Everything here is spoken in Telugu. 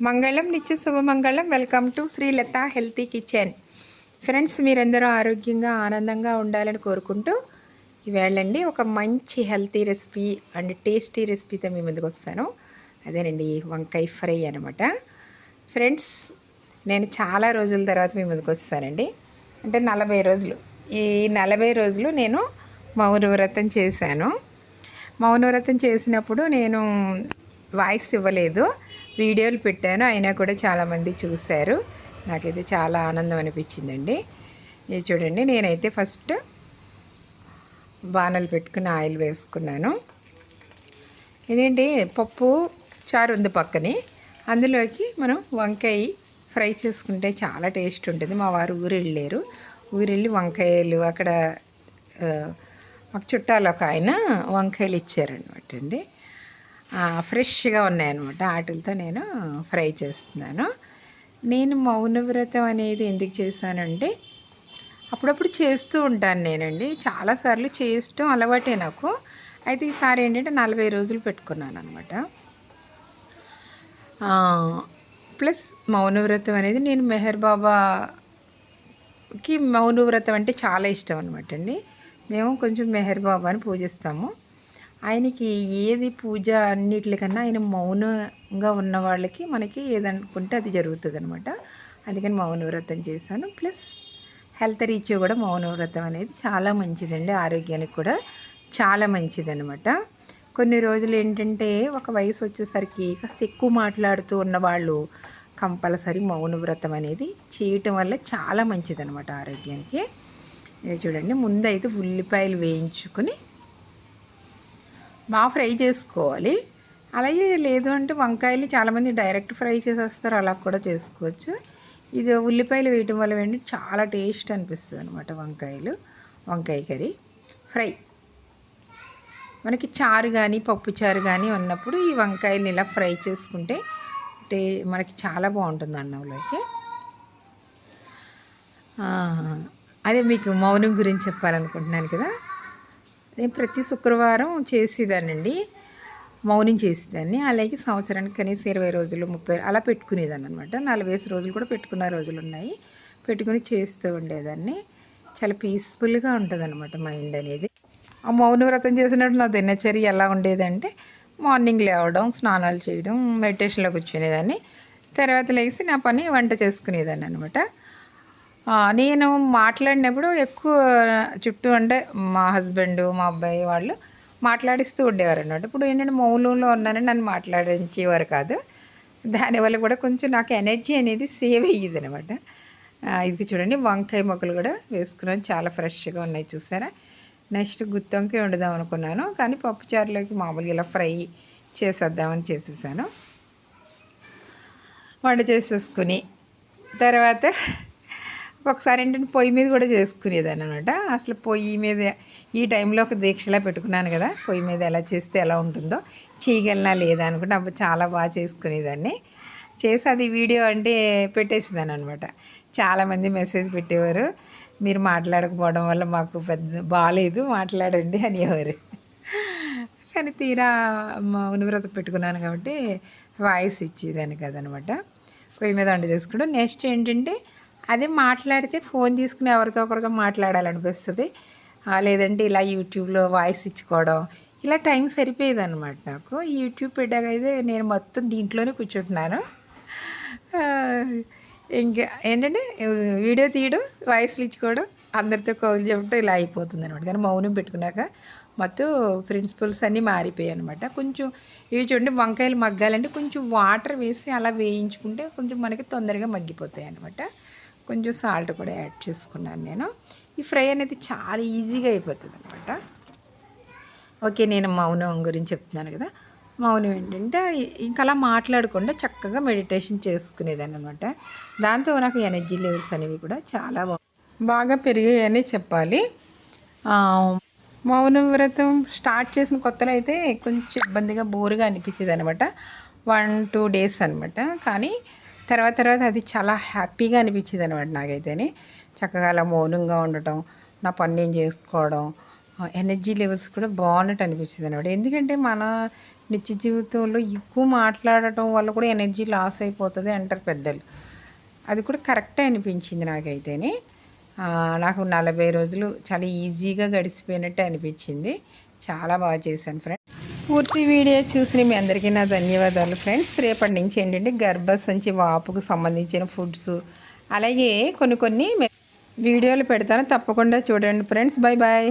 మంగళం నిత్య శుభమంగళం welcome to Srilatha healthy kitchen friends మీరందరూ ఆరోగ్యంగా ఆనందంగా ఉండాలని కోరుకుంటూ ఈవేళండి ఒక మంచి హెల్తీ రెసిపీ అండ్ టేస్టీ రెసిపీతో మీ ముందుకు వస్తాను. అదేనండి వంకాయ ఫ్రై అనమాట ఫ్రెండ్స్ నేను చాలా రోజుల తర్వాత మీ ముందుకు వస్తానండి. అంటే నలభై రోజులు. ఈ నలభై రోజులు నేను మౌనవ్రతం చేశాను. మౌనవ్రతం చేసినప్పుడు నేను వాయిస్ ఇవ్వలేదు. వీడియోలు పెట్టాను. అయినా కూడా చాలామంది చూశారు. నాకైతే చాలా ఆనందం అనిపించిందండి. ఇది చూడండి. నేనైతే ఫస్ట్ బాణలు పెట్టుకుని ఆయిల్ వేసుకున్నాను. ఇదేంటి? పప్పు చారు ఉంది పక్కనే. అందులోకి మనం వంకాయ ఫ్రై చేసుకుంటే చాలా టేస్ట్ ఉంటుంది. మా వారు ఊరు ఊరెళ్ళి వంకాయలు అక్కడ మాకు చుట్టాలు ఒక ఆయన వంకాయలు ఇచ్చారనమాట అండి. ఫ్రెష్గా ఉన్నాయన్నమాట. వాటితో నేను ఫ్రై చేస్తున్నాను. నేను మౌనవ్రతం అనేది ఎందుకు చేశానంటే అప్పుడప్పుడు చేస్తూ ఉంటాను నేనండి. చాలాసార్లు చేయటం అలవాటే నాకు. అయితే ఈసారి ఏంటంటే నలభై రోజులు పెట్టుకున్నాను అనమాట ప్లస్ మౌనవ్రతం అనేది నేను మెహర్ బాబాకి మౌనవ్రతం అంటే చాలా ఇష్టం అనమాట అండి. మేము కొంచెం మెహర్ బాబాని పూజిస్తాము. ఆయనకి ఏది పూజ అన్నిటికన్నా ఆయన మౌనంగా ఉన్న వాళ్ళకి మనకి ఏదనుకుంటే అది జరుగుతుంది అనమాట అందుకని మౌనవ్రతం చేశాను. ప్లస్ హెల్త్ రీచ్యూ కూడా మౌనవ్రతం అనేది చాలా మంచిదండి. ఆరోగ్యానికి కూడా చాలా మంచిదనమాట కొన్ని రోజులు ఏంటంటే ఒక వయసు వచ్చేసరికి కాస్త ఎక్కువ మాట్లాడుతూ ఉన్నవాళ్ళు కంపల్సరీ మౌనవ్రతం అనేది చేయటం వల్ల చాలా మంచిదనమాట ఆరోగ్యానికి. చూడండి ముందైతే ఉల్లిపాయలు వేయించుకుని బాగా ఫ్రై చేసుకోవాలి. అలాగే లేదు అంటే వంకాయలు చాలామంది డైరెక్ట్ ఫ్రై చేసేస్తారు అలా కూడా చేసుకోవచ్చు. ఇది ఉల్లిపాయలు వేయటం వల్ల ఏంటి చాలా టేస్ట్ అనిపిస్తుంది అనమాట వంకాయలు వంకాయ కర్రీ ఫ్రై. మనకి చారు కానీ పప్పు చారు కానీ ఉన్నప్పుడు ఈ వంకాయలు ఇలా ఫ్రై చేసుకుంటే టే మనకి చాలా బాగుంటుంది అన్నంలోకి. అదే మీకు మౌనం గురించి చెప్పాలనుకుంటున్నాను కదా. నేను ప్రతి శుక్రవారం చేసేదానండి మౌనం చేసేదాన్ని. అలాగే సంవత్సరానికి కనీసం ఇరవై రోజులు ముప్పై అలా పెట్టుకునేదాన్ని అనమాట నలభై రోజులు కూడా పెట్టుకున్న రోజులు ఉన్నాయి పెట్టుకుని చేస్తూ ఉండేదాన్ని. చాలా పీస్ఫుల్గా ఉంటుంది అనమాట మైండ్ అనేది. ఆ మౌన వ్రతం చేసినప్పుడు నా దినచర్య ఎలా ఉండేదంటే మార్నింగ్ లేవడం స్నానాలు చేయడం మెడిటేషన్లో కూర్చునేదాన్ని. తర్వాత లేచి నా పని వంట చేసుకునేదాన్ని అనమాట నేను మాట్లాడినప్పుడు ఎక్కువ చుట్టూ అంటే మా హస్బెండ్ మా అబ్బాయి వాళ్ళు మాట్లాడిస్తూ ఉండేవారు అన్నమాట ఇప్పుడు ఏంటంటే మౌనంలో ఉన్నానని నన్ను మాట్లాడించేవారు కాదు. దానివల్ల కూడా కొంచెం నాకు ఎనర్జీ అనేది సేవ్ అయ్యేది అనమాట ఇది చూడండి వంకాయ మొక్కలు కూడా వేసుకున్నాను. చాలా ఫ్రెష్గా ఉన్నాయి చూసారా? నెక్స్ట్ గుత్తొంకాయ వండుదాం అనుకున్నాను. కానీ పప్పుచారులోకి మామూలుగా ఇలా ఫ్రై చేసేద్దామని చేసేసాను. వంట చేసేసుకుని తర్వాత ఒకసారి ఏంటంటే పొయ్యి మీద కూడా చేసుకునేదాన్ని అనమాట అసలు పొయ్యి మీద ఈ టైంలో ఒక దీక్షలా పెట్టుకున్నాను కదా పొయ్యి మీద ఎలా చేస్తే ఎలా ఉంటుందో చేయగలనా లేదా అనుకుంటే అప్పుడు చాలా బాగా చేసుకునేదాన్ని. చేసి అది వీడియో అంటే పెట్టేసేదాన్ని అనమాట చాలామంది మెసేజ్ పెట్టేవారు మీరు మాట్లాడకపోవడం వల్ల మాకు పెద్ద బాగాలేదు మాట్లాడండి అనేవారు. కానీ తీరా మౌనవ్రతం పెట్టుకున్నాను కాబట్టి వాయిస్ ఇచ్చేదాన్ని కదనమాట పొయ్యి మీద వంట చేసుకుంటాం నెక్స్ట్ ఏంటంటే అదే మాట్లాడితే ఫోన్ తీసుకుని ఎవరితో ఒకరితో మాట్లాడాలనిపిస్తుంది. లేదంటే ఇలా యూట్యూబ్లో వాయిస్ ఇచ్చుకోవడం ఇలా టైం సరిపోయేది అనమాట నాకు యూట్యూబ్ పెట్టాక అయితే నేను మొత్తం దీంట్లోనే కూర్చుంటున్నాను. ఇంకా ఏంటంటే వీడియో తీయడం వాయిస్లు ఇచ్చుకోవడం అందరితో కౌలు చెప్పడం ఇలా అయిపోతుంది అనమాట కానీ మౌనం పెట్టుకున్నాక మొత్తం ప్రిన్సిపల్స్ అన్నీ మారిపోయాయి అనమాట కొంచెం ఇవి చూడండి వంకాయలు మగ్గాలంటే కొంచెం వాటర్ వేసి అలా వేయించుకుంటే కొంచెం మనకి తొందరగా మగ్గిపోతాయి అనమాట కొంచెం సాల్ట్ కూడా యాడ్ చేసుకున్నాను నేను. ఈ ఫ్రై అనేది చాలా ఈజీగా అయిపోతుంది అనమాట ఓకే నేను మౌనం గురించి చెప్తున్నాను కదా. మౌనం ఏంటంటే ఇంకా అలా మాట్లాడకుండా చక్కగా మెడిటేషన్ చేసుకునేదాన్ని అనమాట దాంతో నాకు ఎనర్జీ లెవెల్స్ అనేవి కూడా చాలా బాగా పెరిగాయని చెప్పాలి. మౌన మౌనం వ్రతం స్టార్ట్ చేసిన కొత్తలో అయితే కొంచెం ఇబ్బందిగా బోరుగా అనిపించేది అనమాట వన్ టూ డేస్ అనమాట కానీ తర్వాత తర్వాత అది చాలా హ్యాపీగా అనిపించింది అనమాట నాకైతేనే. చక్కగా అలా మౌనంగా ఉండటం నా పని నేను చేసుకోవడం ఎనర్జీ లెవెల్స్ కూడా బాగున్నట్టు అనిపించింది అనమాట ఎందుకంటే మన నిత్య జీవితంలో ఎక్కువ మాట్లాడటం వల్ల కూడా ఎనర్జీ లాస్ అయిపోతుంది అంటారు పెద్దలు. అది కూడా కరెక్టే అనిపించింది నాకైతేనే. నాకు నలభై రోజులు చాలా ఈజీగా గడిచిపోయినట్టు అనిపించింది. చాలా బాగా చేశాను ఫ్రెండ్. పూర్తి వీడియో చూసిన మీ అందరికీ నా ధన్యవాదాలు ఫ్రెండ్స్. రేపటి నుంచి ఏంటంటే గర్భసంచి వాపుకు సంబంధించిన ఫుడ్స్ అలాగే కొన్ని కొన్ని వీడియోలు పెడతాను. తప్పకుండా చూడండి ఫ్రెండ్స్. Bye bye